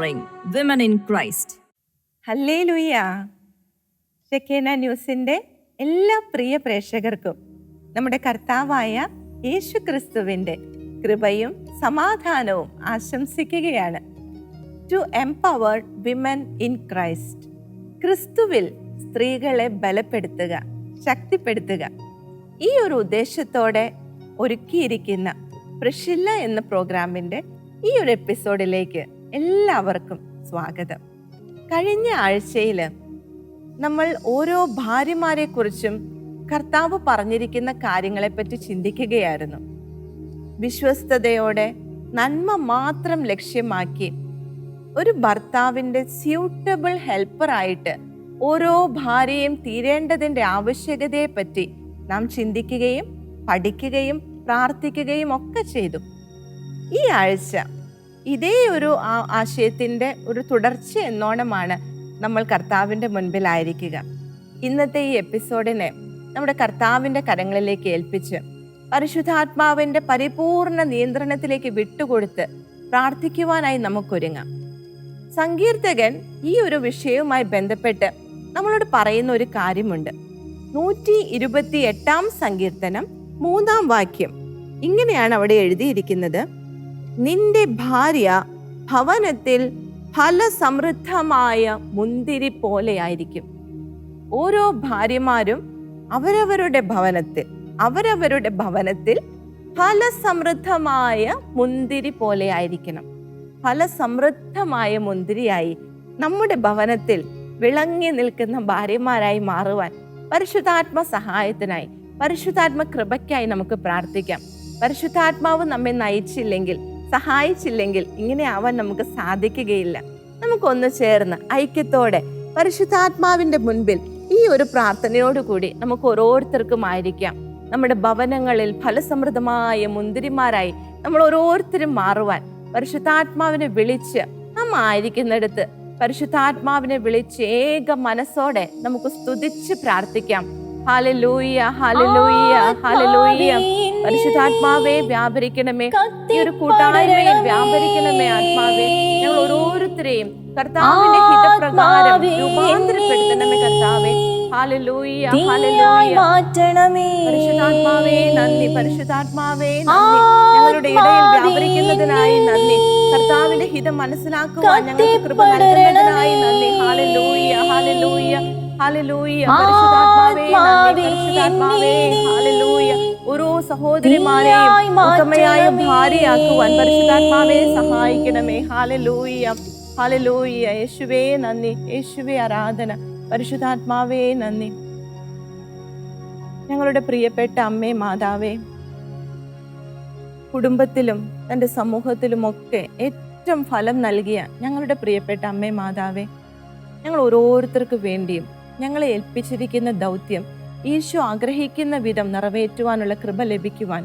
empowering women in Christ ഹല്ലേ ലുയ്യ ഷെക്കേന ന്യൂസിന്റെ എല്ലാ പ്രിയ പ്രേക്ഷകർക്കും നമ്മുടെ കർത്താവായ യേശു ക്രിസ്തുവിന്റെ കൃപയും സമാധാനവും ആശംസിക്കുകയാണ്. To empower women in Christ ക്രിസ്തുവിൽ സ്ത്രീകളെ ബലപ്പെടുത്തുക ശക്തിപ്പെടുത്തുക. ഈ ഒരു ഉദ്ദേശത്തോടെ ഒരുക്കിയിരിക്കുന്ന പ്രഷില്ല എന്ന പ്രോഗ്രാമിന്റെ ഈ ഒരു എപ്പിസോഡിലേക്ക് എല്ലാവർക്കും സ്വാഗതം. കഴിഞ്ഞ ആഴ്ചയിൽ നമ്മൾ ഓരോ ഭാര്യമാരെ കുറിച്ചും കർത്താവ് പറഞ്ഞിരിക്കുന്ന കാര്യങ്ങളെപ്പറ്റി ചിന്തിക്കുകയായിരുന്നു. വിശ്വസ്തയോടെ നന്മ മാത്രം ലക്ഷ്യമാക്കി ഒരു ഭർത്താവിന്റെ സ്യൂട്ടബിൾ ഹെൽപ്പറായിട്ട് ഓരോ ഭാര്യയും തീരേണ്ടതിന്റെ ആവശ്യകതയെപ്പറ്റി നാം ചിന്തിക്കുകയും പഠിക്കുകയും പ്രാർത്ഥിക്കുകയും ഒക്കെ ചെയ്തു. ഈ ആഴ്ച ഇതേ ഒരു ആശയത്തിന്റെ ഒരു തുടർച്ച എന്നോണമാണ് നമ്മൾ കർത്താവിന്റെ മുൻപിലായിരിക്കുക. ഇന്നത്തെ ഈ എപ്പിസോഡിനെ നമ്മുടെ കർത്താവിന്റെ കരങ്ങളിലേക്ക് ഏൽപ്പിച്ച് പരിശുദ്ധാത്മാവിന്റെ പരിപൂർണ നിയന്ത്രണത്തിലേക്ക് വിട്ടുകൊടുത്ത് പ്രാർത്ഥിക്കുവാനായി നമുക്കൊരുങ്ങാം. സങ്കീർത്തകൻ ഈ ഒരു വിഷയവുമായി ബന്ധപ്പെട്ട് നമ്മളോട് പറയുന്ന ഒരു കാര്യമുണ്ട്. നൂറ്റി ഇരുപത്തി എട്ടാം സങ്കീർത്തനം മൂന്നാം വാക്യം ഇങ്ങനെയാണ് അവിടെ എഴുതിയിരിക്കുന്നത്. നിന്റെ ഭാര്യ ഭവനത്തിൽ ഫലസമൃദ്ധമായ മുന്തിരി പോലെയായിരിക്കും ഓരോ ഭാര്യമാരും അവരവരുടെ ഭവനത്തിൽ അവരവരുടെ ഭവനത്തിൽ ഫലസമൃദ്ധമായ മുന്തിരി പോലെയായിരിക്കണം ഫലസമൃദ്ധമായ മുന്തിരിയായി നമ്മുടെ ഭവനത്തിൽ വിളങ്ങി നിൽക്കുന്ന ഭാര്യമാരായി മാറുവാൻ പരിശുദ്ധാത്മ സഹായത്തിനായി പരിശുദ്ധാത്മ കൃപയ്ക്കായി നമുക്ക് പ്രാർത്ഥിക്കാം. പരിശുദ്ധാത്മാവ് നമ്മെ നയിച്ചില്ലെങ്കിൽ സഹായിച്ചില്ലെങ്കിൽ ഇങ്ങനെ ആവാൻ നമുക്ക് സാധിക്കുകയില്ല. നമുക്കൊന്ന് ചേർന്ന് ഐക്യത്തോടെ പരിശുദ്ധാത്മാവിന്റെ മുൻപിൽ ഈ ഒരു പ്രാർത്ഥനയോടുകൂടി നമുക്ക് ഓരോരുത്തർക്കും ആയിരിക്കാം നമ്മുടെ ഭവനങ്ങളിൽ ഫലസമൃദ്ധമായ മുന്തിരിമാരായി നമ്മൾ ഓരോരുത്തരും മാറുവാൻ പരിശുദ്ധാത്മാവിനെ വിളിച്ച് നാം ആയിരിക്കുന്നിടത്ത് പരിശുദ്ധാത്മാവിനെ വിളിച്ച് ഏക മനസ്സോടെ നമുക്ക് സ്തുതിച്ച് പ്രാർത്ഥിക്കാം. ഹാലലൂയ ഹാലലൂയ ഹാലലൂയ പരിശുദ്ധാത്മാവേ വ്യാപരിക്കണമേ. ഈ ഒരു കൂട്ടായ്മയിൽ വ്യാപരിക്കണമേ ആത്മാവേ. ഞങ്ങൾ ഓരോരുത്തരെയും കർത്താവിന്റെ ഹിതപ്രകാരം രൂപാന്തരപ്പെടുത്തണമേ കർത്താവേ. ഹാലലൂയ ഹാലലൂയ മാറ്റണമേ. പരിശുദ്ധാത്മാവേ നന്ദി പരിശുദ്ധാത്മാവേ നന്ദി. ഞങ്ങളുടെ ഇടയിൽ വ്യാപരിക്കുന്നതിനായി നന്ദി. കർത്താവിന്റെ ഹിതം മനസ്സിലാക്കുവാൻ ഞങ്ങൾക്ക് കൃപ നൽകുന്നതിനായി നന്ദി. ഹാലലൂയ ഹാലലൂയ ഓരോ സഹോദരിമാരെയും ഉത്തമയായ ഭാര്യയാക്കുവാൻ പരിശുദ്ധാത്മാവെ സഹായിക്കണമേ. ഹാലലൂയ ഹാലലൂയ യേശുവേ നന്ദി. യേശുവേ ആരാധന. പരിശുദ്ധാത്മാവേ നന്ദി. ഞങ്ങളുടെ പ്രിയപ്പെട്ട അമ്മേ മാതാവേ കുടുംബത്തിലും തന്റെ സമൂഹത്തിലുമൊക്കെ ഏറ്റവും ഫലം നൽകിയ ഞങ്ങളുടെ പ്രിയപ്പെട്ട അമ്മേ മാതാവേ ഞങ്ങൾ ഓരോരുത്തർക്ക് വേണ്ടിയും ഞങ്ങളെ ഏൽപ്പിച്ചിരിക്കുന്ന ദൗത്യം ഈശോ ആഗ്രഹിക്കുന്ന വിധം നിറവേറ്റുവാനുള്ള കൃപ ലഭിക്കുവാൻ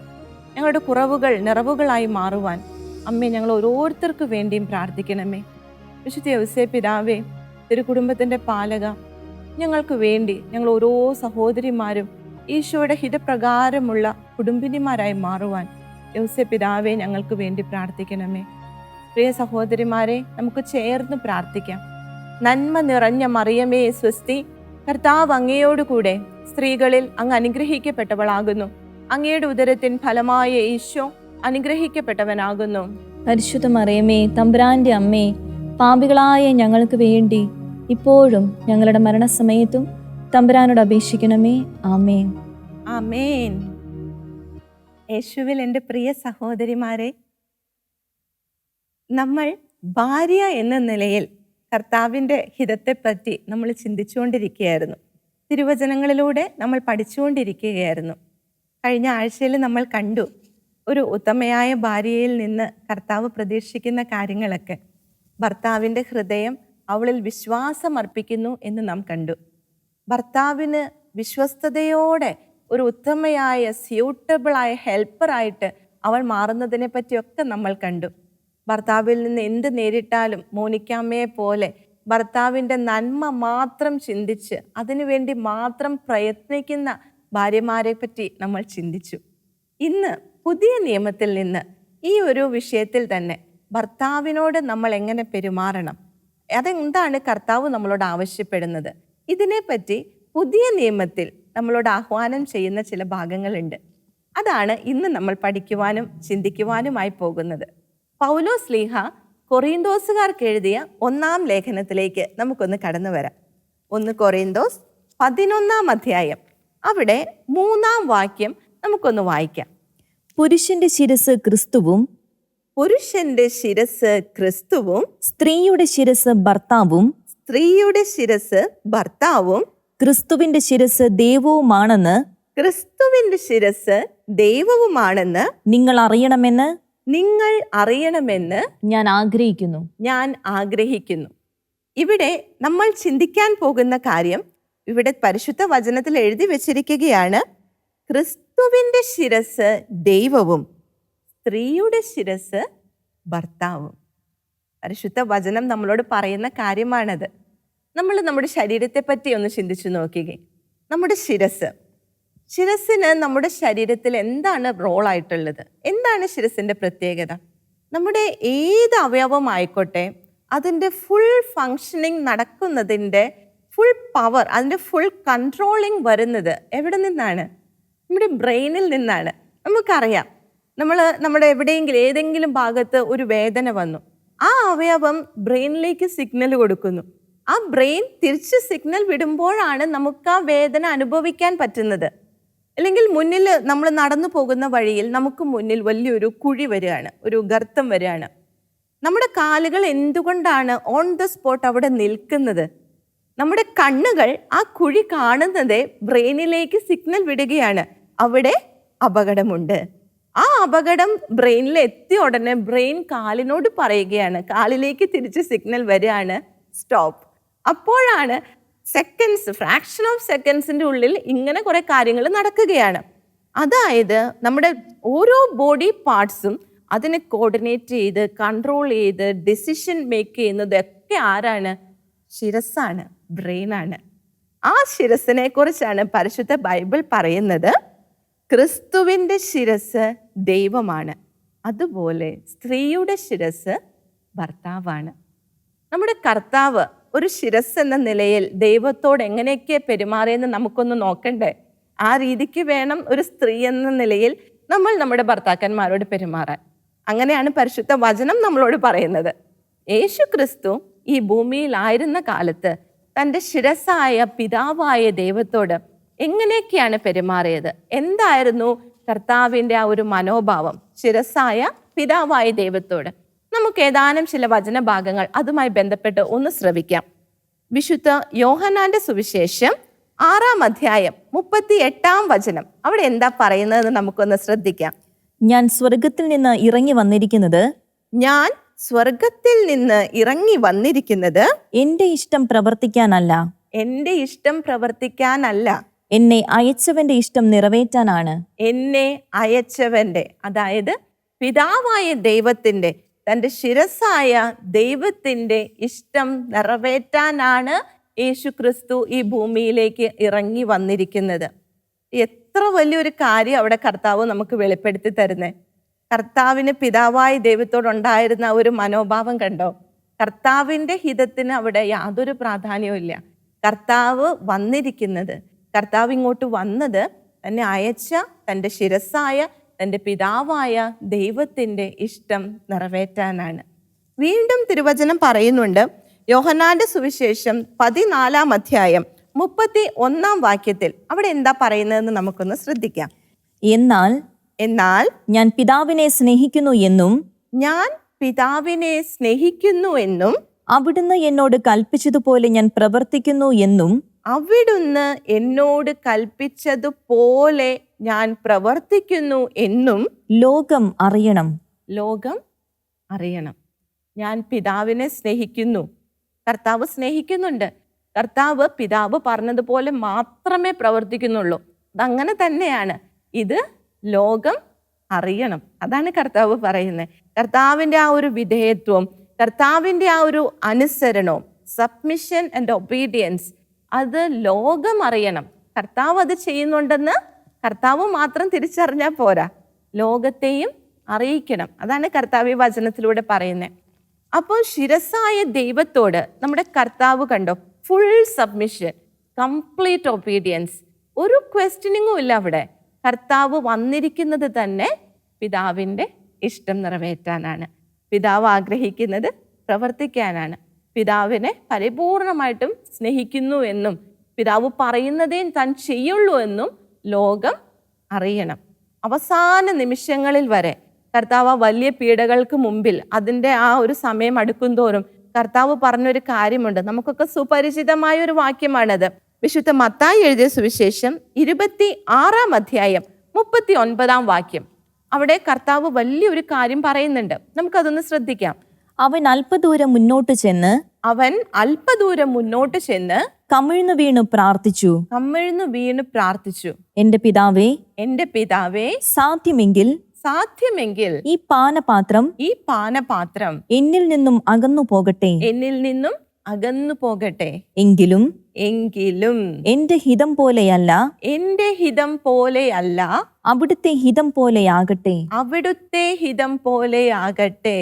ഞങ്ങളുടെ കുറവുകൾ നിറവുകളായി മാറുവാൻ അമ്മേ ഞങ്ങൾ ഓരോരുത്തർക്ക് വേണ്ടിയും പ്രാർത്ഥിക്കണമേ. വിശുദ്ധ യവസേ പിതാവേ തിരുകുടുംബത്തിന്റെ പാലക ഞങ്ങൾക്ക് വേണ്ടി ഞങ്ങൾ ഓരോ സഹോദരിമാരും ഈശോയുടെ ഹിതപ്രകാരമുള്ള കുടുംബിനിമാരായി മാറുവാൻ യൗസെ പിതാവെ ഞങ്ങൾക്ക് വേണ്ടി പ്രാർത്ഥിക്കണമേ. പ്രിയ സഹോദരിമാരെ നമുക്ക് ചേർന്ന് പ്രാർത്ഥിക്കാം. നന്മ നിറഞ്ഞ മറിയമേ സ്വസ്തി കർത്താവ് അങ്ങയോടുകൂടെ സ്ത്രീകളിൽ അങ്ങ് അനുഗ്രഹിക്കപ്പെട്ടവളാകുന്നു. അങ്ങയുടെ ഉദരത്തിൻ ഫലമായ ഈശോ അനുഗ്രഹിക്കപ്പെട്ടവനാകുന്നു. പരിശുദ്ധ മറിയമേ തമ്പുരാന്റെ അമ്മേ പാപികളായ ഞങ്ങൾക്ക് വേണ്ടി ഇപ്പോഴും ഞങ്ങളുടെ മരണസമയത്തും തമ്പുരാനോട് അപേക്ഷിക്കണമേ. ആമേൻ. ആമേൻ. യേശുവിൽ എന്റെ പ്രിയ സഹോദരിമാരെ നമ്മൾ ഭാര്യ എന്ന നിലയിൽ കർത്താവിന്റെ ഹിതത്തെപ്പറ്റി നമ്മൾ ചിന്തിച്ചുകൊണ്ടിരിക്കുകയായിരുന്നു. തിരുവചനങ്ങളിലൂടെ നമ്മൾ പഠിച്ചുകൊണ്ടിരിക്കുകയായിരുന്നു. കഴിഞ്ഞ ആഴ്ചയിൽ നമ്മൾ കണ്ടു ഒരു ഉത്തമയായ ഭാര്യയിൽ നിന്ന് കർത്താവ് പ്രതീക്ഷിക്കുന്ന കാര്യങ്ങളൊക്കെ. ഭർത്താവിന്റെ ഹൃദയം അവളിൽ വിശ്വാസം അർപ്പിക്കുന്നു എന്ന് നാം കണ്ടു. ഭർത്താവിന് വിശ്വസ്തയോടെ ഒരു ഉത്തമയായ സ്യൂട്ടബിളായ ഹെൽപ്പറായിട്ട് അവൾ മാറുന്നതിനെ പറ്റിയൊക്കെ നമ്മൾ കണ്ടു. ഭർത്താവിൽ നിന്ന് എന്ത് നേരിട്ടാലും മോനിക്കാമ്മയെ പോലെ ഭർത്താവിന്റെ നന്മ മാത്രം ചിന്തിച്ച് അതിനുവേണ്ടി മാത്രം പ്രയത്നിക്കുന്ന ഭാര്യമാരെ പറ്റി നമ്മൾ ചിന്തിച്ചു. ഇന്ന് പുതിയ നിയമത്തിൽ നിന്ന് ഈ ഒരു വിഷയത്തിൽ തന്നെ ഭർത്താവിനോട് നമ്മൾ എങ്ങനെ പെരുമാറണം? അതെന്താണ് കർത്താവ് നമ്മളോട് ആവശ്യപ്പെടുന്നത്? ഇതിനെപ്പറ്റി പുതിയ നിയമത്തിൽ നമ്മളോട് ആഹ്വാനം ചെയ്യുന്ന ചില ഭാഗങ്ങളുണ്ട്. അതാണ് ഇന്ന് നമ്മൾ പഠിക്കുവാനും ചിന്തിക്കുവാനുമായി പോകുന്നത്. പൗലോ സ്ലീഹ കൊറീന്തോസുകാർക്ക് എഴുതിയ ഒന്നാം ലേഖനത്തിലേക്ക് നമുക്കൊന്ന് കടന്നു വരാം. ഒന്ന് കൊറീന്തോസ് പതിനൊന്നാം അധ്യായം. അവിടെ മൂന്നാം വാക്യം നമുക്കൊന്ന് വായിക്കാം. പുരുഷന്റെ ശിരസ് ക്രിസ്തുവും പുരുഷന്റെ ശിരസ് ക്രിസ്തുവും സ്ത്രീയുടെ ശിരസ് ഭർത്താവും സ്ത്രീയുടെ ശിരസ് ഭർത്താവും ക്രിസ്തുവിന്റെ ശിരസ് ദൈവവുമാണെന്ന് ക്രിസ്തുവിന്റെ ശിരസ് ദൈവവുമാണെന്ന് നിങ്ങൾ അറിയണമെന്ന് നിങ്ങൾ അറിയണമെന്ന് ഞാൻ ആഗ്രഹിക്കുന്നു. ഞാൻ ആഗ്രഹിക്കുന്നു. ഇവിടെ നമ്മൾ ചിന്തിക്കാൻ പോകുന്ന കാര്യം ഇവിടെ പരിശുദ്ധ വചനത്തിൽ എഴുതി വച്ചിരിക്കുകയാണ് ക്രിസ്തുവിന്റെ ശിരസ് ദൈവവും സ്ത്രീയുടെ ശിരസ് ഭർത്താവും. പരിശുദ്ധ വചനം നമ്മളോട് പറയുന്ന കാര്യമാണത്. നമ്മൾ നമ്മുടെ ശരീരത്തെ പറ്റി ഒന്ന് ചിന്തിച്ചു നോക്കുകയും നമ്മുടെ ശിരസ്. ശിരസിന് നമ്മുടെ ശരീരത്തിൽ എന്താണ് റോളായിട്ടുള്ളത് എന്താണ് ശിരസിന്റെ പ്രത്യേകത? നമ്മുടെ ഏത് അവയവം ആയിക്കോട്ടെ അതിന്റെ ഫുൾ ഫങ്ഷനിങ് നടക്കുന്നതിന്റെ ഫുൾ പവർ അതിന്റെ ഫുൾ കൺട്രോളിങ് വരുന്നത് എവിടെ നിന്നാണ്? നമ്മുടെ ബ്രെയിനിൽ നിന്നാണ്. നമുക്കറിയാം. നമ്മൾ നമ്മുടെ എവിടെയെങ്കിലും ഏതെങ്കിലും ഭാഗത്ത് ഒരു വേദന വന്നു. ആ അവയവം ബ്രെയിനിലേക്ക് സിഗ്നൽ കൊടുക്കുന്നു. ആ ബ്രെയിൻ തിരിച്ച് സിഗ്നൽ വിടുമ്പോഴാണ് നമുക്ക് ആ വേദന അനുഭവിക്കാൻ പറ്റുന്നത്. അല്ലെങ്കിൽ മുന്നിൽ നമ്മൾ നടന്നു പോകുന്ന വഴിയിൽ നമുക്ക് മുന്നിൽ വലിയൊരു കുഴി വരികയാണ് ഒരു ഗർത്തം വരികയാണ്. നമ്മുടെ കാലുകൾ എന്തുകൊണ്ടാണ് ഓൺ ദ സ്പോട്ട് അവിടെ നിൽക്കുന്നത്? നമ്മുടെ കണ്ണുകൾ ആ കുഴി കാണുന്നത് ബ്രെയിനിലേക്ക് സിഗ്നൽ വിടുകയാണ്. അവിടെ അപകടമുണ്ട്. ആ അപകടം ബ്രെയിനിൽ എത്തിയ ഉടനെ ബ്രെയിൻ കാലിനോട് പറയുകയാണ്. കാലിലേക്ക് തിരിച്ച് സിഗ്നൽ വരികയാണ് സ്റ്റോപ്പ് അപ്പോഴാണ് സെക്കൻഡ്സ് ഫ്രാക്ഷൻ ഓഫ് സെക്കൻഡ്സിന്റെ ഉള്ളിൽ ഇങ്ങനെ കുറേ കാര്യങ്ങൾ നടക്കുകയാണ്. അതായത് നമ്മുടെ ഓരോ ബോഡി പാർട്സും അതിനെ കോർഡിനേറ്റ് ചെയ്ത് കൺട്രോൾ ചെയ്ത് ഡിസിഷൻ മേക്ക് ചെയ്യുന്നതൊക്കെ ആരാണ്? ശിരസ്സാണ് ബ്രെയിനാണ് ആ ശിരസിനെ കുറിച്ചാണ് പരിശുദ്ധ ബൈബിൾ പറയുന്നത്. ക്രിസ്തുവിന്റെ ശിരസ് ദൈവമാണ്. അതുപോലെ സ്ത്രീയുടെ ശിരസ് ഭർത്താവാണ്. നമ്മുടെ കർത്താവ് ഒരു ശിരസ് എന്ന നിലയിൽ ദൈവത്തോട് എങ്ങനെയൊക്കെ പെരുമാറിയെന്ന് നമുക്കൊന്ന് നോക്കണ്ടേ? ആ രീതിക്ക് വേണം ഒരു സ്ത്രീ എന്ന നിലയിൽ നമ്മൾ നമ്മുടെ ഭർത്താക്കന്മാരോട് പെരുമാറാൻ. അങ്ങനെയാണ് പരിശുദ്ധ വചനം നമ്മളോട് പറയുന്നത്. യേശു ക്രിസ്തു ഈ ഭൂമിയിലായിരുന്ന കാലത്ത് തന്റെ ശിരസായ പിതാവായ ദൈവത്തോട് എങ്ങനെയൊക്കെയാണ് പെരുമാറിയത്? എന്തായിരുന്നു കർത്താവിന്റെ ആ ഒരു മനോഭാവം? ശിരസായ പിതാവായ ദൈവത്തോട്. നമുക്ക് ഏതാനും ചില വചനഭാഗങ്ങൾ അതുമായി ബന്ധപ്പെട്ട് ഒന്ന് ശ്രവിക്കാം. വിശുദ്ധ യോഹനാന്റെ സുവിശേഷം ആറാം അധ്യായം മുപ്പത്തി എട്ടാം വചനം. അവിടെ എന്താ പറയുന്നതെന്ന് നമുക്കൊന്ന് ശ്രദ്ധിക്കാം. ഞാൻ സ്വർഗത്തിൽ നിന്ന് ഇറങ്ങി വന്നിരിക്കുന്നത് ഞാൻ സ്വർഗത്തിൽ നിന്ന് ഇറങ്ങി വന്നിരിക്കുന്നത് എന്റെ ഇഷ്ടം പ്രവർത്തിക്കാനല്ല. എന്റെ ഇഷ്ടം പ്രവർത്തിക്കാനല്ല. എന്നെ അയച്ചവന്റെ ഇഷ്ടം നിറവേറ്റാനാണ്. എന്നെ അയച്ചവന്റെ അതായത് പിതാവായ ദൈവത്തിന്റെ തന്റെ ശിരസായ ദൈവത്തിന്റെ ഇഷ്ടം നിറവേറ്റാനാണ് യേശു ക്രിസ്തു ഈ ഭൂമിയിലേക്ക് ഇറങ്ങി വന്നിരിക്കുന്നത്. എത്ര വലിയൊരു കാര്യം അവിടെ കർത്താവ് നമുക്ക് വെളിപ്പെടുത്തി തരുന്നേ. കർത്താവിന് പിതാവായ ദൈവത്തോടുണ്ടായിരുന്ന ഒരു മനോഭാവം കണ്ടോ? കർത്താവിന്റെ ഹിതത്തിന് അവിടെ യാതൊരു പ്രാധാന്യവും കർത്താവ് വന്നിരിക്കുന്നത് കർത്താവ് ഇങ്ങോട്ട് വന്നത് തന്നെ അയച്ച തന്റെ ശിരസായ തന്റെ പിതാവായ ദൈവത്തിന്റെ ഇഷ്ടം നിറവേറ്റാനാണ്. വീണ്ടും തിരുവചനം പറയുന്നുണ്ട്. യോഹനാന്റെ സുവിശേഷം പതിനാലാം അധ്യായം മുപ്പത്തി ഒന്നാം വാക്യത്തിൽ. അവിടെ എന്താ പറയുന്നതെന്ന് നമുക്കൊന്ന് ശ്രദ്ധിക്കാം. എന്നാൽ എന്നാൽ ഞാൻ പിതാവിനെ സ്നേഹിക്കുന്നു എന്നും ഞാൻ പിതാവിനെ സ്നേഹിക്കുന്നു എന്നും അവിടുന്ന് എന്നോട് കൽപ്പിച്ചതുപോലെ ഞാൻ പ്രവർത്തിക്കുന്നു എന്നും അവിടുന്ന് എന്നോട് കൽപ്പിച്ചതുപോലെ ഞാൻ പ്രവർത്തിക്കുന്നു എന്നും ലോകം അറിയണം. ലോകം അറിയണം. ഞാൻ പിതാവിനെ സ്നേഹിക്കുന്നു. കർത്താവ് സ്നേഹിക്കുന്നുണ്ട്. കർത്താവ് പിതാവ് പറഞ്ഞതുപോലെ മാത്രമേ പ്രവർത്തിക്കുന്നുള്ളൂ. അതങ്ങനെ തന്നെയാണ്. ഇത് ലോകം അറിയണം. അതാണ് കർത്താവ് പറയുന്നത്. കർത്താവിന്റെ ആ ഒരു വിധേയത്വം കർത്താവിന്റെ ആ ഒരു അനുസരണവും സബ്മിഷൻ ആൻഡ് ഒബീഡിയൻസ് അത് ലോകം അറിയണം. കർത്താവ് അത് ചെയ്യുന്നുണ്ടെന്ന് കർത്താവ് മാത്രം തിരിച്ചറിഞ്ഞാൽ പോരാ. ലോകത്തെയും അറിയിക്കണം. അതാണ് കർത്താവ് ഈ വചനത്തിലൂടെ പറയുന്നത് അപ്പോൾ ശിരസായ ദൈവത്തോട് നമ്മുടെ കർത്താവ് കണ്ടോ? ഫുൾ സബ്മിഷൻ കംപ്ലീറ്റ് ഒബീഡിയൻസ് ഒരു ക്വസ്റ്റ്യനിങ്ങും ഇല്ല അവിടെ. കർത്താവ് വന്നിരിക്കുന്നത് തന്നെ പിതാവിന്റെ ഇഷ്ടം നിറവേറ്റാനാണ്. പിതാവ് ആഗ്രഹിക്കുന്നത് പ്രവർത്തിക്കാനാണ്. പിതാവിനെ പരിപൂർണമായിട്ടും സ്നേഹിക്കുന്നു എന്നും പിതാവ് പറയുന്നതേ താൻ ചെയ്യുള്ളൂ എന്നും ലോകം അറിയണം. അവസാന നിമിഷങ്ങളിൽ വരെ കർത്താവ് വലിയ പീഡകൾക്ക് മുമ്പിൽ അതിന്റെ ആ ഒരു സമയം അടുക്കുംതോറും കർത്താവ് പറഞ്ഞൊരു കാര്യമുണ്ട്. നമുക്കൊക്കെ സുപരിചിതമായ ഒരു വാക്യമാണത്. വിശുദ്ധ മത്തായി എഴുതിയ സുവിശേഷം ഇരുപത്തി ആറാം അധ്യായം മുപ്പത്തി ഒൻപതാം വാക്യം. അവിടെ കർത്താവ് വലിയൊരു കാര്യം പറയുന്നുണ്ട്. നമുക്കതൊന്ന് ശ്രദ്ധിക്കാം. അവൻ അല്പദൂരം മുന്നോട്ട് ചെന്ന് അവൻ അല്പദൂരം മുന്നോട്ട് ചെന്ന് കമിഴ്ന്നു വീണു പ്രാർത്ഥിച്ചു. കമിഴ്ന്നു വീണു പ്രാർത്ഥിച്ചു. എന്റെ പിതാവേ എന്റെ പിതാവേ സാധ്യമെങ്കിൽ സാധ്യമെങ്കിൽ ഈ പാനപാത്രം ഈ പാനപാത്രം എന്നിൽ നിന്നും അകന്നു പോകട്ടെ. എന്നിൽ നിന്നും അകന്നു പോകട്ടെ. എങ്കിലും എങ്കിലും എന്റെ ഹിതം പോലെയല്ല എന്റെ ഹിതം പോലെയല്ല അവിടുത്തെ ഹിതം പോലെയാകട്ടെ. അവിടുത്തെ ഹിതം പോലെയാകട്ടെ.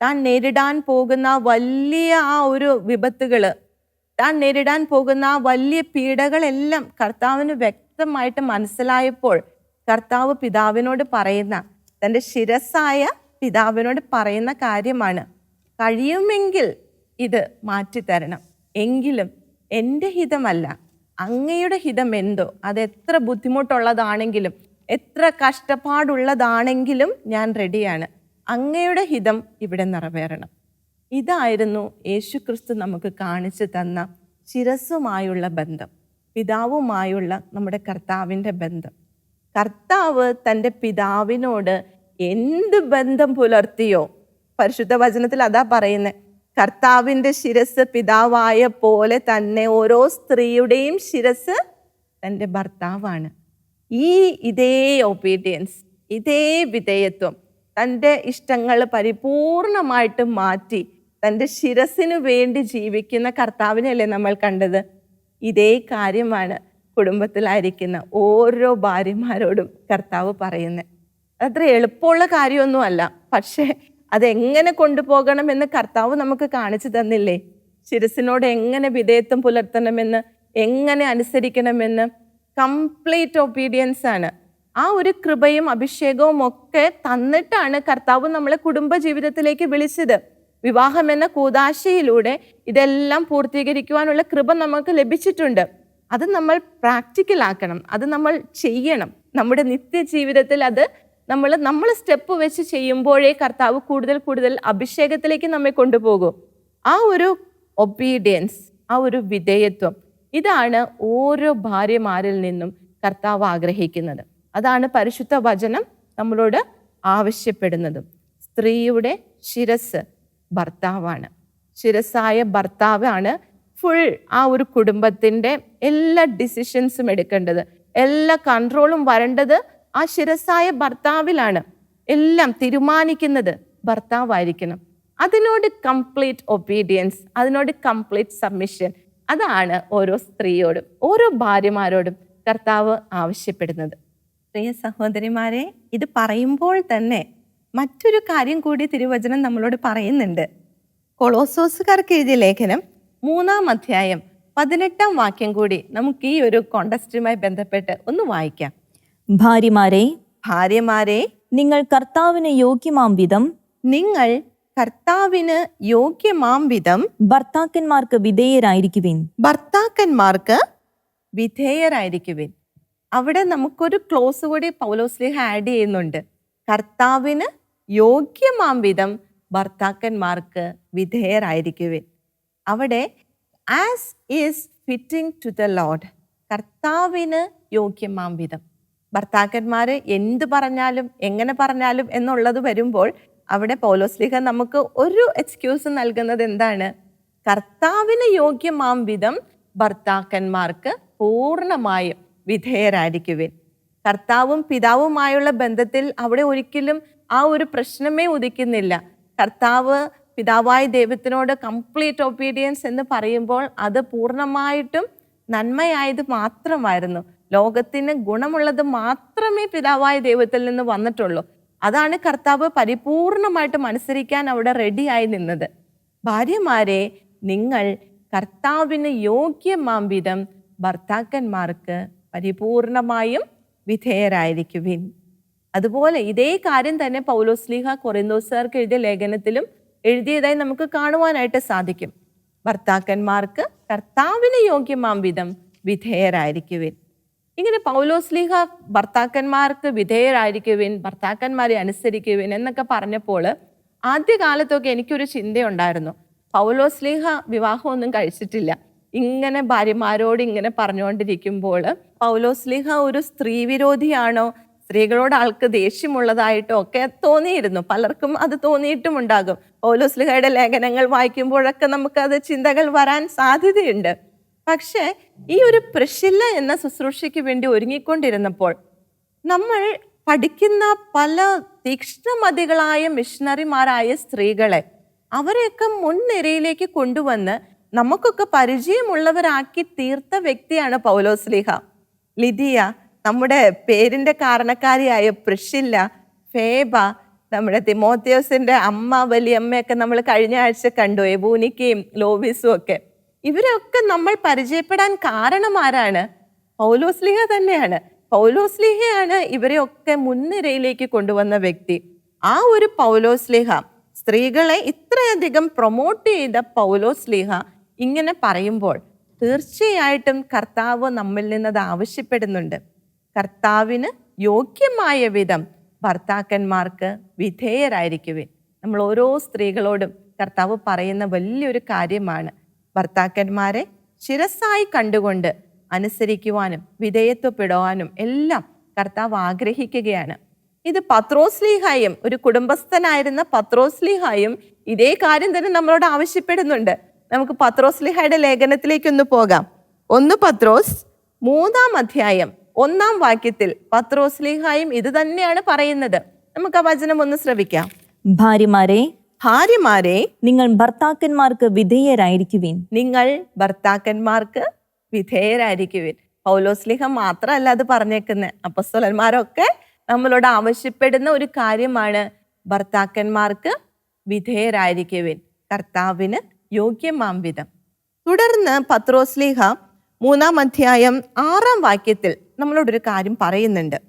താൻ നേരിടാൻ പോകുന്ന വലിയ ആ ഒരു വിപത്തുകൾ താൻ നേരിടാൻ പോകുന്ന വലിയ പീഡകളെല്ലാം കർത്താവിന് വ്യക്തമായിട്ട് മനസ്സിലായപ്പോൾ കർത്താവ് പിതാവിനോട് പറയുന്ന തന്റെ ശിരസായ പിതാവിനോട് പറയുന്ന കാര്യമാണ്. കഴിയുമെങ്കിൽ ഇത് മാറ്റിത്തരണം. എങ്കിലും എന്റെ ഹിതമല്ല. അങ്ങയുടെ ഹിതം എന്തോ? അത് എത്ര ബുദ്ധിമുട്ടുള്ളതാണെങ്കിലും എത്ര കഷ്ടപ്പാടുള്ളതാണെങ്കിലും ഞാൻ റെഡിയാണ് അങ്ങയുടെ ഹിതം ഇവിടെ നിറവേറണം. ഇതായിരുന്നു യേശുക്രിസ്തു നമുക്ക് കാണിച്ചു തന്ന ശിരസ്സുമായുള്ള ബന്ധം പിതാവുമായുള്ള നമ്മുടെ കർത്താവിന്റെ ബന്ധം. കർത്താവ് തന്റെ പിതാവിനോട് എന്ത് ബന്ധം പുലർത്തിയോ? പരിശുദ്ധ വചനത്തിൽ അതാ പറയുന്നത് കർത്താവിന്റെ ശിരസ് പിതാവായ പോലെ തന്നെ ഓരോ സ്ത്രീയുടെയും ശിരസ് തന്റെ ഭർത്താവാണ്. ഈ ഇതേ ഒബീഡിയൻസ് ഇതേ വിധേയത്വം തന്റെ ഇഷ്ടങ്ങൾ പരിപൂർണമായിട്ട് മാറ്റി തന്റെ ശിരസിനു വേണ്ടി ജീവിക്കുന്ന കർത്താവിനെയല്ലേ നമ്മൾ കണ്ടത്? ഇതേ കാര്യമാണ് കുടുംബത്തിലായിരിക്കുന്ന ഓരോ ഭാര്യമാരോടും കർത്താവ് പറയുന്നത്. അത്ര എളുപ്പമുള്ള കാര്യമൊന്നുമല്ല പക്ഷേ അതെങ്ങനെ കൊണ്ടുപോകണമെന്ന് കർത്താവ് നമുക്ക് കാണിച്ചു തന്നില്ലേ? ശിരസിനോട് എങ്ങനെ വിധേയത്വം പുലർത്തണമെന്ന് എങ്ങനെ അനുസരിക്കണമെന്ന്. കംപ്ലീറ്റ് ഒബീഡിയൻസ് ആണ്. ആ ഒരു കൃപയും അഭിഷേകവും ഒക്കെ തന്നിട്ടാണ് കർത്താവ് നമ്മളെ കുടുംബ ജീവിതത്തിലേക്ക് വിളിച്ചത്. വിവാഹം എന്ന കൂതാശയിലൂടെ ഇതെല്ലാം പൂർത്തീകരിക്കുവാനുള്ള കൃപ നമുക്ക് ലഭിച്ചിട്ടുണ്ട്. അത് നമ്മൾ പ്രാക്ടിക്കൽ ആക്കണം. അത് നമ്മൾ ചെയ്യണം. നമ്മുടെ നിത്യജീവിതത്തിൽ അത് നമ്മൾ നമ്മൾ സ്റ്റെപ്പ് വെച്ച് ചെയ്യുമ്പോഴേ കർത്താവ് കൂടുതൽ കൂടുതൽ അഭിഷേകത്തിലേക്ക് നമ്മെ കൊണ്ടുപോകും. ആ ഒരു ഒബീഡിയൻസ് ആ ഒരു വിധേയത്വം ഇതാണ് ഓരോ ഭാര്യമാരിൽ നിന്നും കർത്താവ് ആഗ്രഹിക്കുന്നത്. അതാണ് പരിശുദ്ധ വചനം നമ്മളോട് ആവശ്യപ്പെടുന്നതും. സ്ത്രീയുടെ ശിരസ് ഭർത്താവാണ്. ശിരസായ ഭർത്താവാണ് ഫുൾ ആ ഒരു കുടുംബത്തിന്റെ എല്ലാ ഡിസിഷൻസും എടുക്കേണ്ടത്. എല്ലാ കൺട്രോളും വരേണ്ടത് ആ ശിരസായ ഭർത്താവിലാണ്. എല്ലാം തീരുമാനിക്കുന്നത് ഭർത്താവായിരിക്കണം. അതിനോട് കംപ്ലീറ്റ് ഒബീഡിയൻസ് അതിനോട് കംപ്ലീറ്റ് സബ്മിഷൻ അതാണ് ഓരോ സ്ത്രീയോടും ഓരോ ഭാര്യമാരോടും കർത്താവ് ആവശ്യപ്പെടുന്നത്. പ്രിയ സഹോദരിമാരെ ഇത് പറയുമ്പോൾ തന്നെ മറ്റൊരു കാര്യം കൂടി തിരുവചനം നമ്മളോട് പറയുന്നുണ്ട്. കൊളോസോസുകാർക്ക് എഴുതിയ ലേഖനം മൂന്നാം അധ്യായം പതിനെട്ടാം വാക്യം കൂടി നമുക്ക് ഈ ഒരു കോണ്ടസ്റ്റുമായി ബന്ധപ്പെട്ട് ഒന്ന് വായിക്കാം. ഭാര്യമാരെ ഭാര്യമാരെ നിങ്ങൾ കർത്താവിന് യോഗ്യമാം വിധം നിങ്ങൾ കർത്താവിന് യോഗ്യമാം വിധം ഭർത്താക്കന്മാർക്ക് വിധേയരായിരിക്കുവിൻ. ഭർത്താക്കന്മാർക്ക് വിധേയരായിരിക്കുവിൻ. അവിടെ നമുക്കൊരു ക്ലോസ് കൂടി പൗലോസ്ലിഹ ആഡ് ചെയ്യുന്നുണ്ട്. കർത്താവിന് യോഗ്യമാം വിധം ഭർത്താക്കന്മാർക്ക് വിധേയരായിരിക്കുവിൻ. അവിടെ as is fitting to the lord കർത്താവിന് യോഗ്യമാം വിധം ഭർത്താക്കന്മാർ എന്ത് പറഞ്ഞാലും എങ്ങനെ പറഞ്ഞാലും എന്നുള്ളത് വരുമ്പോൾ അവിടെ പൗലോസ്ലിഹ നമുക്ക് ഒരു എക്സ്ക്യൂസ് നൽകുന്നത് എന്താണ്? കർത്താവിന് യോഗ്യമാം വിധം ഭർത്താക്കന്മാർക്ക് പൂർണമായും വിധേയരായിരിക്കുവിൻ. കർത്താവും പിതാവുമായുള്ള ബന്ധത്തിൽ അവിടെ ഒരിക്കലും ആ ഒരു പ്രശ്നമേ ഉദിക്കുന്നില്ല. കർത്താവ് പിതാവായ ദൈവത്തിനോട് കംപ്ലീറ്റ് ഒബീഡിയൻസ് എന്ന് പറയുമ്പോൾ അത് പൂർണമായിട്ടും നന്മയായത് മാത്രമായിരുന്നു. ലോകത്തിന് ഗുണമുള്ളത് മാത്രമേ പിതാവായ ദൈവത്തിൽ നിന്ന് വന്നിട്ടുള്ളൂ. അതാണ് കർത്താവ് പരിപൂർണമായിട്ടും അനുസരിക്കാൻ അവിടെ റെഡിയായി നിന്നത്. ഭാര്യമാരെ നിങ്ങൾ കർത്താവിന് യോഗ്യമാം വിധം ഭർത്താക്കന്മാർക്ക് പരിപൂർണമായും വിധേയരായിരിക്കുവിൻ. അതുപോലെ ഇതേ കാര്യം തന്നെ പൗലോസ്ലിഹ കൊറിന്തോസുകാർക്ക് എഴുതിയ ലേഖനത്തിലും എഴുതിയതായി നമുക്ക് കാണുവാനായിട്ട് സാധിക്കും. ഭർത്താക്കന്മാർക്ക് കർത്താവിന് യോഗ്യമാം വിധം വിധേയരായിരിക്കുവിൻ. ഇങ്ങനെ പൗലോസ്ലിഹ ഭർത്താക്കന്മാർക്ക് വിധേയരായിരിക്കുവിൻ ഭർത്താക്കന്മാരെ അനുസരിക്കുവിൻ എന്നൊക്കെ പറഞ്ഞപ്പോൾ ആദ്യകാലത്തൊക്കെ എനിക്കൊരു ചിന്തയുണ്ടായിരുന്നു. പൗലോസ്ലിഹ വിവാഹമൊന്നും കഴിച്ചിട്ടില്ല. ഇങ്ങനെ ഭാര്യമാരോട് ഇങ്ങനെ പറഞ്ഞുകൊണ്ടിരിക്കുമ്പോൾ പൗലോസ്ലിഹ ഒരു സ്ത്രീ വിരോധിയാണോ സ്ത്രീകളോട് ആൾക്ക് ദേഷ്യമുള്ളതായിട്ടോ ഒക്കെ തോന്നിയിരുന്നു. പലർക്കും അത് തോന്നിയിട്ടും ഉണ്ടാകും പൗലോസ്ലിഹയുടെ ലേഖനങ്ങൾ വായിക്കുമ്പോഴൊക്കെ നമുക്കത് ചിന്തകൾ വരാൻ സാധ്യതയുണ്ട്. പക്ഷേ ഈ ഒരു പ്രശില്ല എന്ന ശുശ്രൂഷയ്ക്ക് വേണ്ടി ഒരുങ്ങിക്കൊണ്ടിരുന്നപ്പോൾ നമ്മൾ പഠിക്കുന്ന പല തീക്ഷ്ണമതികളായ മിഷണറിമാരായ സ്ത്രീകളെ അവരെയൊക്കെ മുൻനിരയിലേക്ക് കൊണ്ടുവന്ന് നമുക്കൊക്കെ പരിചയമുള്ളവരാക്കി തീർത്ത വ്യക്തിയാണ് പൗലോസ്ലിഹ ലിദിയ നമ്മുടെ പേരിന്റെ കാരണക്കാരിയായ പ്രഷില്ല ഫേബ നമ്മുടെ തിമോത്തിയോസിന്റെ അമ്മ വലിയമ്മയൊക്കെ നമ്മൾ കഴിഞ്ഞ ആഴ്ച കണ്ടു എബൂനിക്കയും ലോബീസും ഒക്കെ. ഇവരൊക്കെ നമ്മൾ പരിചയപ്പെടാൻ കാരണം ആരാണ്? പൗലോസ്ലിഹ തന്നെയാണ്. പൗലോസ്ലിഹയാണ് ഇവരെയൊക്കെ മുൻനിരയിലേക്ക് കൊണ്ടുവന്ന വ്യക്തി. ആ ഒരു പൗലോസ്ലിഹ സ്ത്രീകളെ ഇത്രയധികം പ്രൊമോട്ട് ചെയ്ത പൗലോസ്ലിഹ ഇങ്ങനെ പറയുമ്പോൾ തീർച്ചയായിട്ടും കർത്താവ് നമ്മിൽ നിന്നത് ആവശ്യപ്പെടുന്നുണ്ട്. കർത്താവിന് യോഗ്യമായ വിധം ഭർത്താക്കന്മാർക്ക് വിധേയരായിരിക്കുവിൻ. നമ്മൾ ഓരോ സ്ത്രീകളോടും കർത്താവ് പറയുന്ന വലിയൊരു കാര്യമാണ്. ഭർത്താക്കന്മാരെ ശിരസായി കണ്ടുകൊണ്ട് അനുസരിക്കുവാനും വിധേയത്വപ്പെടുവാനും എല്ലാം കർത്താവ് ആഗ്രഹിക്കുകയാണ്. ഇത് പത്രോസ്ലീഹായും ഒരു കുടുംബസ്ഥനായിരുന്ന പത്രോസ്ലീഹായും ഇതേ കാര്യം തന്നെ നമ്മളോട് ആവശ്യപ്പെടുന്നുണ്ട്. നമുക്ക് പത്രോസ്ലിഹയുടെ ലേഖനത്തിലേക്കൊന്ന് പോകാം. ഒന്ന് പത്രോസ് മൂന്നാം അധ്യായം ഒന്നാം വാക്യത്തിൽ പത്രോസ്ലിഹായും ഇത് തന്നെയാണ് പറയുന്നത്. നമുക്ക് ആ വചനം ഒന്ന് ശ്രവിക്കാം. ഭാര്യമാരെ ഭാര്യമാരെ നിങ്ങൾ ഭർത്താക്കന്മാർക്ക് വിധേയരായിരിക്കുവിൻ. നിങ്ങൾ ഭർത്താക്കന്മാർക്ക് വിധേയരായിരിക്കുവിൻ. പൗലോസ്ലിഹ മാത്രമല്ല അത് പറഞ്ഞേക്കുന്നത് അപ്പസ്തലന്മാരൊക്കെ നമ്മളോട് ആവശ്യപ്പെടുന്ന ഒരു കാര്യമാണ് ഭർത്താക്കന്മാർക്ക് വിധേയരായിരിക്കുവിൻ. കർത്താവിന് യോഗ്യമാം വിധം. തുടർന്ന് പത്രോസ്ലിഹ മൂന്നാം അധ്യായം ആറാം വാക്യത്തിൽ നമ്മളോടൊരു കാര്യം പറയുന്നുണ്ട്.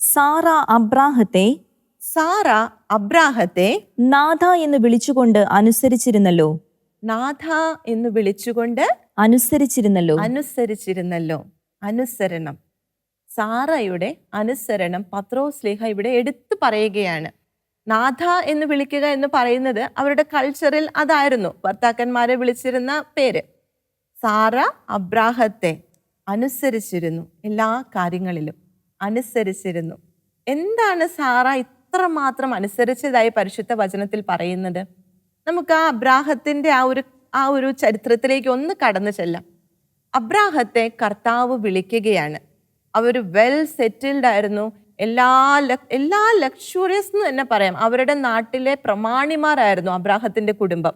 സാറ അബ്രാഹത്തെ സാറ അബ്രാഹത്തെ നാഥ എന്ന് വിളിച്ചുകൊണ്ട് അനുസരിച്ചിരുന്നല്ലോ. നാഥ എന്ന് വിളിച്ചുകൊണ്ട് അനുസരിച്ചിരുന്നല്ലോ. അനുസരിച്ചിരുന്നല്ലോ. അനുസരണം. സാറയുടെ അനുസരണം പത്രോസ്ലേഹ ഇവിടെ എടുത്തു പറയുകയാണ്. നാഥ എന്ന് വിളിക്കുക എന്ന് പറയുന്നത് അവരുടെ കൾച്ചറിൽ അതായിരുന്നു. ഭർത്താക്കന്മാരെ വിളിച്ചിരുന്ന പേര്. സാറ അബ്രാഹത്തെ. അനുസരിച്ചിരുന്നു എല്ലാ കാര്യങ്ങളിലും. അനുസരിച്ചിരുന്നു. എന്താണ് സാറ ഇത്രമാത്രം അനുസരിച്ചതായി പരിശുദ്ധ വചനത്തിൽ പറയുന്നത്? നമുക്ക് ആ അബ്രാഹത്തിന്റെ ആ ഒരു ആ ഒരു ചരിത്രത്തിലേക്ക് ഒന്ന് കടന്നു ചെല്ലാം. അബ്രാഹത്തെ കർത്താവ് വിളിക്കുകയാണ്. അവർ വെൽ സെറ്റിൽഡ് ആയിരുന്നു. എല്ലാ എല്ലാ ലക്ഷറിയസ് എന്ന് തന്നെ പറയാം. അവരുടെ നാട്ടിലെ പ്രമാണിമാരായിരുന്നു അബ്രാഹത്തിന്റെ കുടുംബം.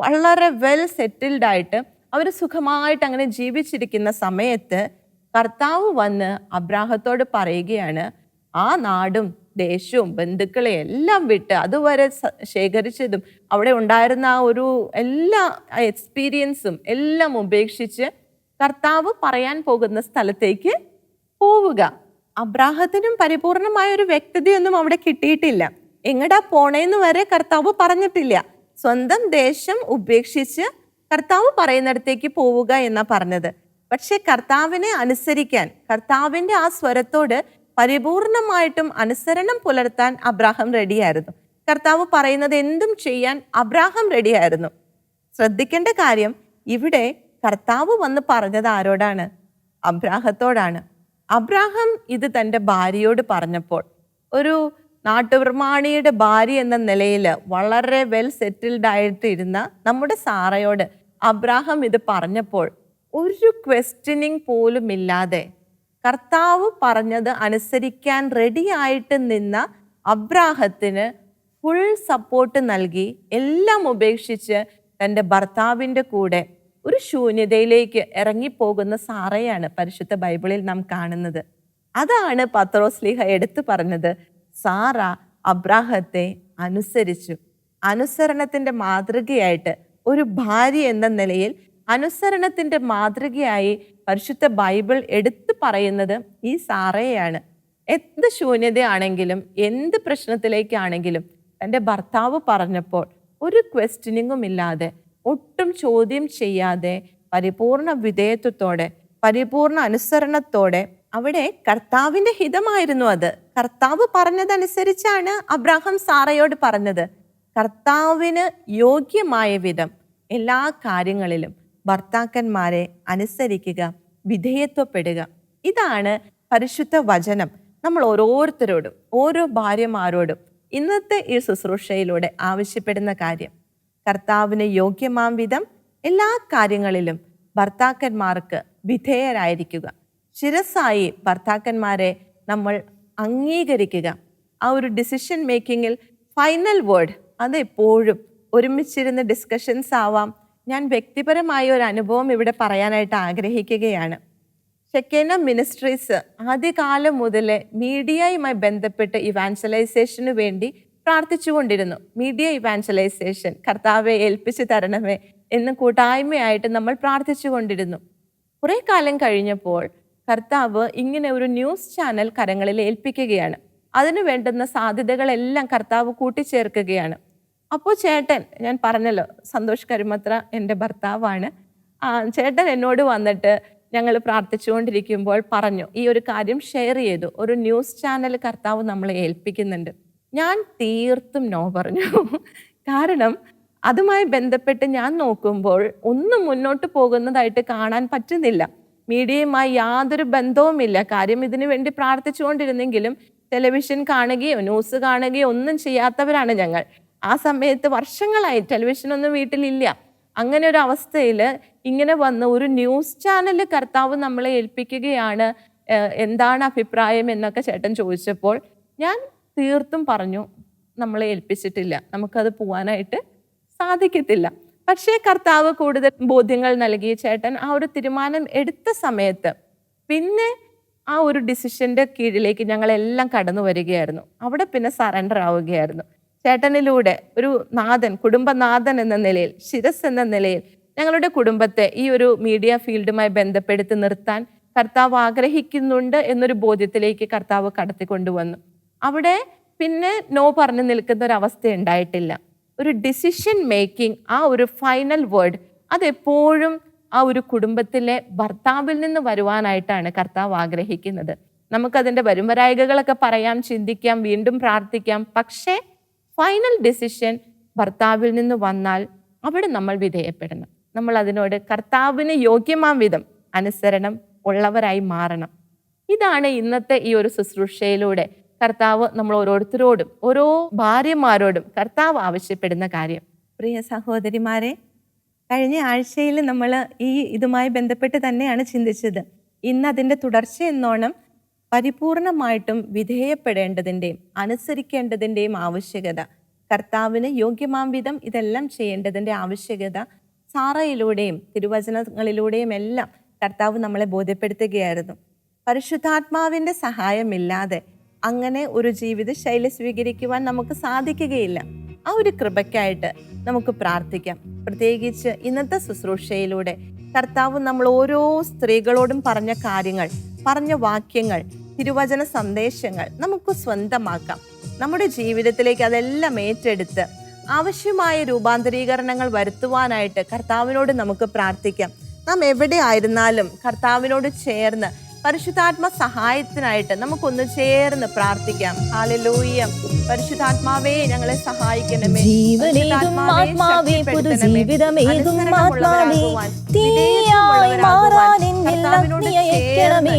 വളരെ വെൽ സെറ്റിൽഡ് ആയിട്ട് അവർ സുഖമായിട്ട് അങ്ങനെ ജീവിച്ചിരിക്കുന്ന സമയത്ത് കർത്താവ് വന്ന് അബ്രാഹത്തോട് പറയുകയാണ് ആ നാടും ദേശവും ബന്ധുക്കളെ എല്ലാം വിട്ട് അതുവരെ ശേഖരിച്ചതും അവിടെ ഉണ്ടായിരുന്ന ആ ഒരു എല്ലാ എക്സ്പീരിയൻസും എല്ലാം ഉപേക്ഷിച്ച് കർത്താവ് പറയാൻ പോകുന്ന സ്ഥലത്തേക്ക് പോവുക. അബ്രാഹത്തിനും പരിപൂർണമായ ഒരു വ്യക്തതയൊന്നും അവിടെ കിട്ടിയിട്ടില്ല. എങ്ങടാ പോണേന്ന് വരെ കർത്താവ് പറഞ്ഞിട്ടില്ല. സ്വന്തം ദേശം ഉപേക്ഷിച്ച് കർത്താവ് പറയുന്നിടത്തേക്ക് പോവുക എന്നാ പറഞ്ഞത്. പക്ഷെ കർത്താവിനെ അനുസരിക്കാൻ കർത്താവിന്റെ ആ സ്വരത്തോട് പരിപൂർണമായിട്ടും അനുസരണം പുലർത്താൻ അബ്രാഹം റെഡിയായിരുന്നു. കർത്താവ് പറയുന്നത് എന്തും ചെയ്യാൻ അബ്രാഹം റെഡിയായിരുന്നു. ശ്രദ്ധിക്കേണ്ട കാര്യം ഇവിടെ കർത്താവ് വന്ന് പറഞ്ഞത് ആരോടാണ്? അബ്രാഹത്തോടാണ്. അബ്രാഹം ഇത് തന്റെ ഭാര്യയോട് പറഞ്ഞപ്പോൾ ഒരു നാട്ടുപ്രമാണിയുടെ ഭാര്യ എന്ന നിലയിൽ വളരെ വെൽ സെറ്റിൽഡ് ആയിട്ടിരുന്ന നമ്മുടെ സാറയോട് അബ്രാഹം ഇത് പറഞ്ഞപ്പോൾ ഒരു ക്വസ്റ്റ്യനിങ് പോലും ഇല്ലാതെ കർത്താവ് പറഞ്ഞത് അനുസരിക്കാൻ റെഡിയായിട്ട് നിന്ന അബ്രാഹത്തിന് ഫുൾ സപ്പോർട്ട് നൽകി എല്ലാം ഉപേക്ഷിച്ച് തന്റെ ഭർത്താവിന്റെ കൂടെ ഒരു ശൂന്യതയിലേക്ക് ഇറങ്ങിപ്പോകുന്ന സാറയാണ് പരിശുദ്ധ ബൈബിളിൽ നാം കാണുന്നത്. അതാണ് പത്രോസ്ലിഹ എടുത്തു പറഞ്ഞത്. സാറ അബ്രാഹത്തെ അനുസരിച്ചു. അനുസരണത്തിന്റെ മാതൃകയായിട്ട് ഒരു ഭാര്യ എന്ന നിലയിൽ അനുസരണത്തിന്റെ മാതൃകയായി പരിശുദ്ധ ബൈബിൾ എടുത്തു പറയുന്നത് ഈ സാറയെയാണ്. എന്ത് ശൂന്യതയാണെങ്കിലും എന്ത് പ്രശ്നത്തിലേക്കാണെങ്കിലും തന്റെ ഭർത്താവ് പറഞ്ഞപ്പോൾ ഒരു ക്വസ്റ്റ്യനിങ്ങും ഇല്ലാതെ ഒട്ടും ചോദ്യം ചെയ്യാതെ പരിപൂർണ വിധേയത്വത്തോടെ പരിപൂർണ അനുസരണത്തോടെ അവിടെ കർത്താവിന്റെ ഹിതമായിരുന്നു അത്. കർത്താവ് പറഞ്ഞതനുസരിച്ചാണ് അബ്രാഹം സാറയോട് പറഞ്ഞത്. കർത്താവിന് യോഗ്യമായ വിധം എല്ലാ കാര്യങ്ങളിലും ഭർത്താക്കന്മാരെ അനുസരിക്കുക വിധേയത്വപ്പെടുക. ഇതാണ് പരിശുദ്ധ വചനം. നമ്മൾ ഓരോരുത്തരോടും ഓരോ ഭാര്യമാരോടും ഇന്നത്തെ ഈ ശുശ്രൂഷയിലൂടെ ആവശ്യപ്പെടുന്ന കാര്യം. കർത്താവിന് യോഗ്യമാം വിധം എല്ലാ കാര്യങ്ങളിലും ഭർത്താക്കന്മാർക്ക് വിധേയരായിരിക്കുക. ശിരസായി ഭർത്താക്കന്മാരെ നമ്മൾ അംഗീകരിക്കുക. ആ ഒരു ഡിസിഷൻ മേക്കിങ്ങിൽ ഫൈനൽ വേർഡ് അത് എപ്പോഴും ഒരുമിച്ചിരുന്ന് ഡിസ്കഷൻസ് ആവാം. ഞാൻ വ്യക്തിപരമായ ഒരു അനുഭവം ഇവിടെ പറയാനായിട്ട് ആഗ്രഹിക്കുകയാണ്. ഷെക്കേന മിനിസ്ട്രീസ് ആദ്യകാലം മുതലേ മീഡിയയുമായി ബന്ധപ്പെട്ട് ഇവാൻസലൈസേഷന് വേണ്ടി പ്രാർത്ഥിച്ചുകൊണ്ടിരുന്നു. മീഡിയ ഇവാൻസലൈസേഷൻ കർത്താവെ ഏൽപ്പിച്ചു തരണമേ എന്ന് കൂട്ടായ്മയായിട്ട് നമ്മൾ പ്രാർത്ഥിച്ചുകൊണ്ടിരുന്നു. കുറേ കാലം കഴിഞ്ഞപ്പോൾ കർത്താവ് ഇങ്ങനെ ഒരു ന്യൂസ് ചാനൽ കരങ്ങളിൽ ഏൽപ്പിക്കുകയാണ്. അതിനു വേണ്ടുന്ന സാധ്യതകളെല്ലാം കർത്താവ് കൂട്ടിച്ചേർക്കുകയാണ്. അപ്പോൾ ചേട്ടൻ ഞാൻ പറഞ്ഞല്ലോ സന്തോഷ് കരുമത്ര എന്റെ ഭർത്താവാണ്. ചേട്ടൻ എന്നോട് വന്നിട്ട് ഞങ്ങൾ പ്രാർത്ഥിച്ചുകൊണ്ടിരിക്കുമ്പോൾ പറഞ്ഞു ഈ ഒരു കാര്യം ഷെയർ ചെയ്തു. ഒരു ന്യൂസ് ചാനൽ കർത്താവ് നമ്മളെ ഏൽപ്പിക്കുന്നുണ്ട്. ഞാൻ തീർത്തും നോ പറഞ്ഞു. കാരണം അതുമായി ബന്ധപ്പെട്ട് ഞാൻ നോക്കുമ്പോൾ ഒന്നും മുന്നോട്ട് പോകുന്നതായിട്ട് കാണാൻ പറ്റുന്നില്ല. മീഡിയയുമായി യാതൊരു ബന്ധവുമില്ല. കാര്യം ഇതിനു വേണ്ടി പ്രാർത്ഥിച്ചുകൊണ്ടിരുന്നെങ്കിലും ടെലിവിഷൻ കാണുകയോ ന്യൂസ് കാണുകയോ ഒന്നും ചെയ്യാത്തവരാണ് ഞങ്ങൾ. ആ സമയത്ത് വർഷങ്ങളായി ടെലിവിഷനൊന്നും വീട്ടിലില്ല. അങ്ങനെ ഒരു അവസ്ഥയിൽ ഇങ്ങനെ വന്ന് ഒരു ന്യൂസ് ചാനൽ കർത്താവ് നമ്മളെ ഏൽപ്പിക്കുകയാണ് എന്താണ് അഭിപ്രായം എന്നൊക്കെ ചേട്ടൻ ചോദിച്ചപ്പോൾ ഞാൻ തീർത്തും പറഞ്ഞു നമ്മളെ ഏൽപ്പിച്ചിട്ടില്ല. നമുക്കത് പോവാനായിട്ട് സാധിക്കത്തില്ല. പക്ഷേ കർത്താവ് കൂടുതൽ ബോധ്യങ്ങൾ നൽകി. ചേട്ടൻ ആ ഒരു തീരുമാനം എടുത്ത സമയത്ത് പിന്നെ ആ ഒരു ഡിസിഷന്റെ കീഴിലേക്ക് ഞങ്ങളെല്ലാം കടന്നു വരികയായിരുന്നു. അവിടെ പിന്നെ സറണ്ടർ ആവുകയായിരുന്നു ചേട്ടനിലൂടെ ഒരു നാഥൻ കുടുംബനാഥൻ എന്ന നിലയിൽ ശിരസ് എന്ന നിലയിൽ ഞങ്ങളുടെ കുടുംബത്തെ ഈ ഒരു മീഡിയ ഫീൽഡുമായി ബന്ധപ്പെടുത്തി നിർത്താൻ കർത്താവ് ആഗ്രഹിക്കുന്നുണ്ട് എന്നൊരു ബോധ്യത്തിലേക്ക് കർത്താവ് കടത്തിക്കൊണ്ടുവന്നു. അവിടെ പിന്നെ നോ പറഞ്ഞു നിൽക്കുന്ന ഒരു അവസ്ഥ ഉണ്ടായിട്ടില്ല. ഒരു ഡിസിഷൻ മേക്കിംഗ് ആ ഒരു ഫൈനൽ വേർഡ് അതെപ്പോഴും ആ ഒരു കുടുംബത്തിലെ ഭർത്താവിൽ നിന്ന് വരുവാനായിട്ടാണ് കർത്താവ് ആഗ്രഹിക്കുന്നത്. നമുക്കതിന്റെ വരുംവരായികകളൊക്കെ പറയാം ചിന്തിക്കാം വീണ്ടും പ്രാർത്ഥിക്കാം. പക്ഷേ ഫൈനൽ ഡിസിഷൻ ഭർത്താവിൽ നിന്ന് വന്നാൽ അവിടെ നമ്മൾ വിധേയപ്പെടണം. നമ്മൾ അതിനോട് കർത്താവിന് യോഗ്യമാം വിധം അനുസരണം ഉള്ളവരായി മാറണം. ഇതാണ് ഇന്നത്തെ ഈ ഒരു ശുശ്രൂഷയിലൂടെ കർത്താവ് നമ്മൾ ഓരോരുത്തരോടും ഓരോ ഭാര്യമാരോടും കർത്താവ് ആവശ്യപ്പെടുന്ന കാര്യം. പ്രിയ സഹോദരിമാരെ കഴിഞ്ഞ ആഴ്ചയിൽ നമ്മൾ ഈ ഇതുമായി ബന്ധപ്പെട്ട് തന്നെയാണ് ചിന്തിച്ചത്. ഇന്ന് അതിന്റെ തുടർച്ച എന്നോണം പരിപൂർണമായിട്ടും വിധേയപ്പെടേണ്ടതിന്റെയും അനുസരിക്കേണ്ടതിന്റെയും ആവശ്യകത. കർത്താവിന് യോഗ്യമാം വിധം ഇതെല്ലാം ചെയ്യേണ്ടതിന്റെ ആവശ്യകത സാറയിലൂടെയും തിരുവചനങ്ങളിലൂടെയും എല്ലാം കർത്താവ് നമ്മളെ ബോധ്യപ്പെടുത്തുകയായിരുന്നു. പരിശുദ്ധാത്മാവിന്റെ സഹായമില്ലാതെ അങ്ങനെ ഒരു ജീവിത ശൈലി സ്വീകരിക്കുവാൻ നമുക്ക് സാധിക്കുകയില്ല. ആ ഒരു കൃപയ്ക്കായിട്ട് നമുക്ക് പ്രാർത്ഥിക്കാം. പ്രത്യേകിച്ച് ഇന്നത്തെ ശുശ്രൂഷയിലൂടെ കർത്താവ് നമ്മൾ ഓരോ സ്ത്രീകളോടും പറഞ്ഞ കാര്യങ്ങൾ പറഞ്ഞ വാക്യങ്ങൾ തിരുവചന സന്ദേശങ്ങൾ നമുക്ക് സ്വന്തമാക്കാം. നമ്മുടെ ജീവിതത്തിലേക്ക് അതെല്ലാം ഏറ്റെടുത്ത് ആവശ്യമായ രൂപാന്തരീകരണങ്ങൾ വരുത്തുവാനായിട്ട് കർത്താവിനോട് നമുക്ക് പ്രാർത്ഥിക്കാം. നാം എവിടെ ആയിരുന്നാലും കർത്താവിനോട് ചേർന്ന് പരിശുദ്ധാത്മ സഹായത്തിനായിട്ട് നമുക്കൊന്ന് ചേർന്ന് പ്രാർത്ഥിക്കാം. ഹാലലൂയ പരിശുദ്ധാത്മാവേ ഞങ്ങളെ സഹായിക്കണമേ.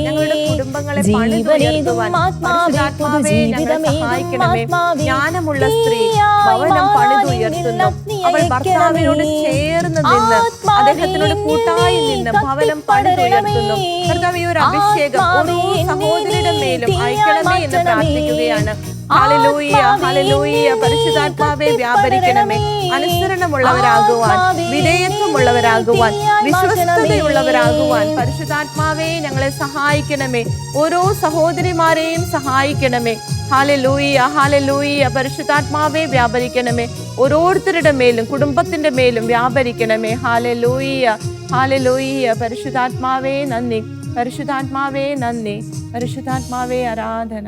ഞങ്ങളുടെ കുടുംബങ്ങളെ പണിതുയർത്തുവാൻ പരിശുദ്ധാത്മാവേ ഞങ്ങളെ സഹായിക്കണമേ. ജ്ഞാനമുള്ള സ്ത്രീ ഭവനം പണിതുയർത്തുന്നു അവൾ ഭർത്താവിനോട് ചേർന്ന് നിന്ന് അദ്ദേഹത്തിനോട് കൂട്ടായി എന്നിൽ നിന്ന് നീ ഭവനം പണിതുയർത്തുന്നു. കർത്താവ് ഈ ഒരു അഭിഷേകം ഓരോ സഹോദരിയുടെ മേലും അയക്കണമേ എന്ന്. പ്രാർത്ഥിക്കുകയാണ്. പരിശുദ്ധാത്മാവെ വ്യാപരിക്കണമേ. അനുസരണമുള്ളവരാകുവാൻ വിധേയത്വമുള്ളവരാകുവാൻ വിശ്വസ്തതയുള്ളവരാകുവാൻ. പരിശുദ്ധാത്മാവേ ഞങ്ങളെ സഹായിക്കണമേ. ഓരോ സഹോദരിമാരെയും സഹായിക്കണമേ. ഹാലലൂയ ഹാലലൂയ പരിശുദ്ധാത്മാവേ വ്യാപരിക്കണമേ. ഓരോരുത്തരുടെ മേലും കുടുംബത്തിന്റെ മേലും വ്യാപരിക്കണമേ. ഹാലലൂയ ഹാലലൂയ പരിശുദ്ധാത്മാവേ നന്ദി. പരിശുദ്ധാത്മാവേ നന്ദി. പരിശുദ്ധാത്മാവേ ആരാധന.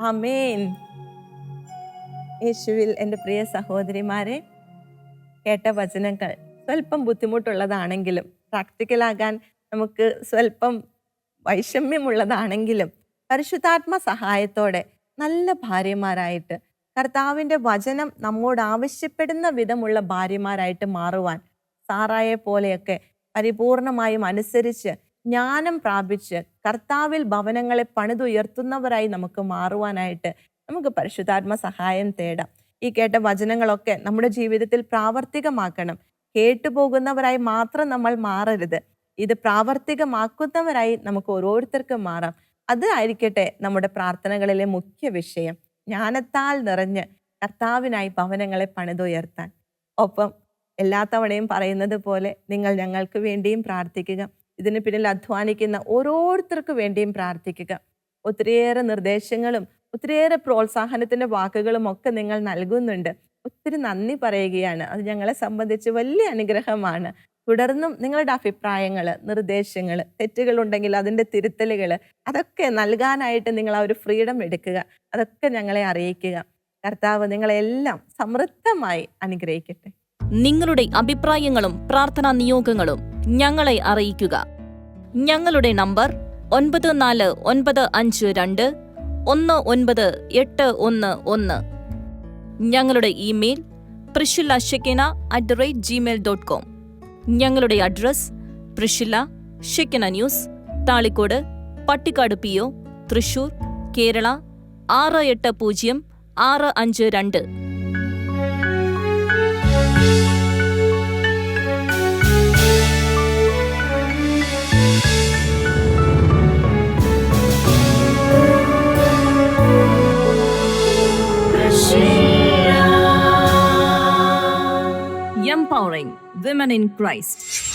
അമേൻ യേശുവിൽ എന്റെ പ്രിയ സഹോദരിമാരെ കേട്ട വചനങ്ങൾ സ്വല്പം ബുദ്ധിമുട്ടുള്ളതാണെങ്കിലും പ്രാക്ടിക്കലാകാൻ നമുക്ക് സ്വല്പം വൈഷമ്യമുള്ളതാണെങ്കിലും പരിശുദ്ധാത്മ സഹായത്തോടെ നല്ല ഭാര്യമാരായിട്ട് കർത്താവിന്റെ വചനം നമ്മോട് ആവശ്യപ്പെടുന്ന വിധമുള്ള ഭാര്യമാരായിട്ട് മാറുവാൻ സാറായെ പോലെയൊക്കെ പരിപൂർണമായും അനുസരിച്ച് ജ്ഞാനം പ്രാപിച്ച് കർത്താവിൽ ഭവനങ്ങളെ പണിതുയർത്തുന്നവരായി നമുക്ക് മാറുവാനായിട്ട് നമുക്ക് പരിശുദ്ധാത്മ സഹായം തേടാം. ഈ കേട്ട വചനങ്ങളൊക്കെ നമ്മുടെ ജീവിതത്തിൽ പ്രാവർത്തികമാക്കണം. കേട്ടുപോകുന്നവരായി മാത്രം നമ്മൾ മാറരുത്. ഇത് പ്രാവർത്തികമാക്കുന്നവരായി നമുക്ക് ഓരോരുത്തർക്കും മാറാം. അത് ആയിരിക്കട്ടെ നമ്മുടെ പ്രാർത്ഥനകളിലെ മുഖ്യ വിഷയം. ജ്ഞാനത്താൽ നിറഞ്ഞ് കർത്താവിനായി ഭവനങ്ങളെ പണിതുയർത്താൻ. ഒപ്പം എല്ലാ തവണയും പറയുന്നത് പോലെ നിങ്ങൾ ഞങ്ങൾക്ക് വേണ്ടിയും പ്രാർത്ഥിക്കുക. ഇതിന് പിന്നിൽ അധ്വാനിക്കുന്ന ഓരോരുത്തർക്കു വേണ്ടിയും പ്രാർത്ഥിക്കുക. ഒത്തിരിയേറെ നിർദ്ദേശങ്ങളും ഒത്തിരിയേറെ പ്രോത്സാഹനത്തിന്റെ വാക്കുകളും ഒക്കെ നിങ്ങൾ നൽകുന്നുണ്ട്. ഒത്തിരി നന്ദി പറയുകയാണ്. അത് ഞങ്ങളെ സംബന്ധിച്ച് വലിയ അനുഗ്രഹമാണ്. തുടർന്നും നിങ്ങളുടെ അഭിപ്രായങ്ങൾ നിർദ്ദേശങ്ങൾ തെറ്റുകളുണ്ടെങ്കിൽ അതിന്റെ തിരുത്തലുകൾ അതൊക്കെ നൽകാനായിട്ട് നിങ്ങൾ ആ ഒരു ഫ്രീഡം എടുക്കുക. അതൊക്കെ ഞങ്ങളെ അറിയിക്കുക. കർത്താവ് നിങ്ങളെല്ലാം സമൃദ്ധമായി അനുഗ്രഹിക്കട്ടെ. നിങ്ങളുടെ അഭിപ്രായങ്ങളും പ്രാർത്ഥനാ നിയോഗങ്ങളും ഞങ്ങളെ അറിയിക്കുക. ഞങ്ങളുടെ നമ്പർ ഒൻപത് നാല് ഒൻപത് അഞ്ച് രണ്ട് ഒന്ന് ഒൻപത് എട്ട് ഒന്ന് ഒന്ന്. ഞങ്ങളുടെ email Priscilla at the rate Gmail dot com ഞങ്ങളുടെ address Priscilla ഷിക്കന news Thalikkode Pattikkad P O Thrissur Kerala ആറ് എട്ട് പൂജ്യം ആറ് അഞ്ച് രണ്ട്. Empowering women in Christ.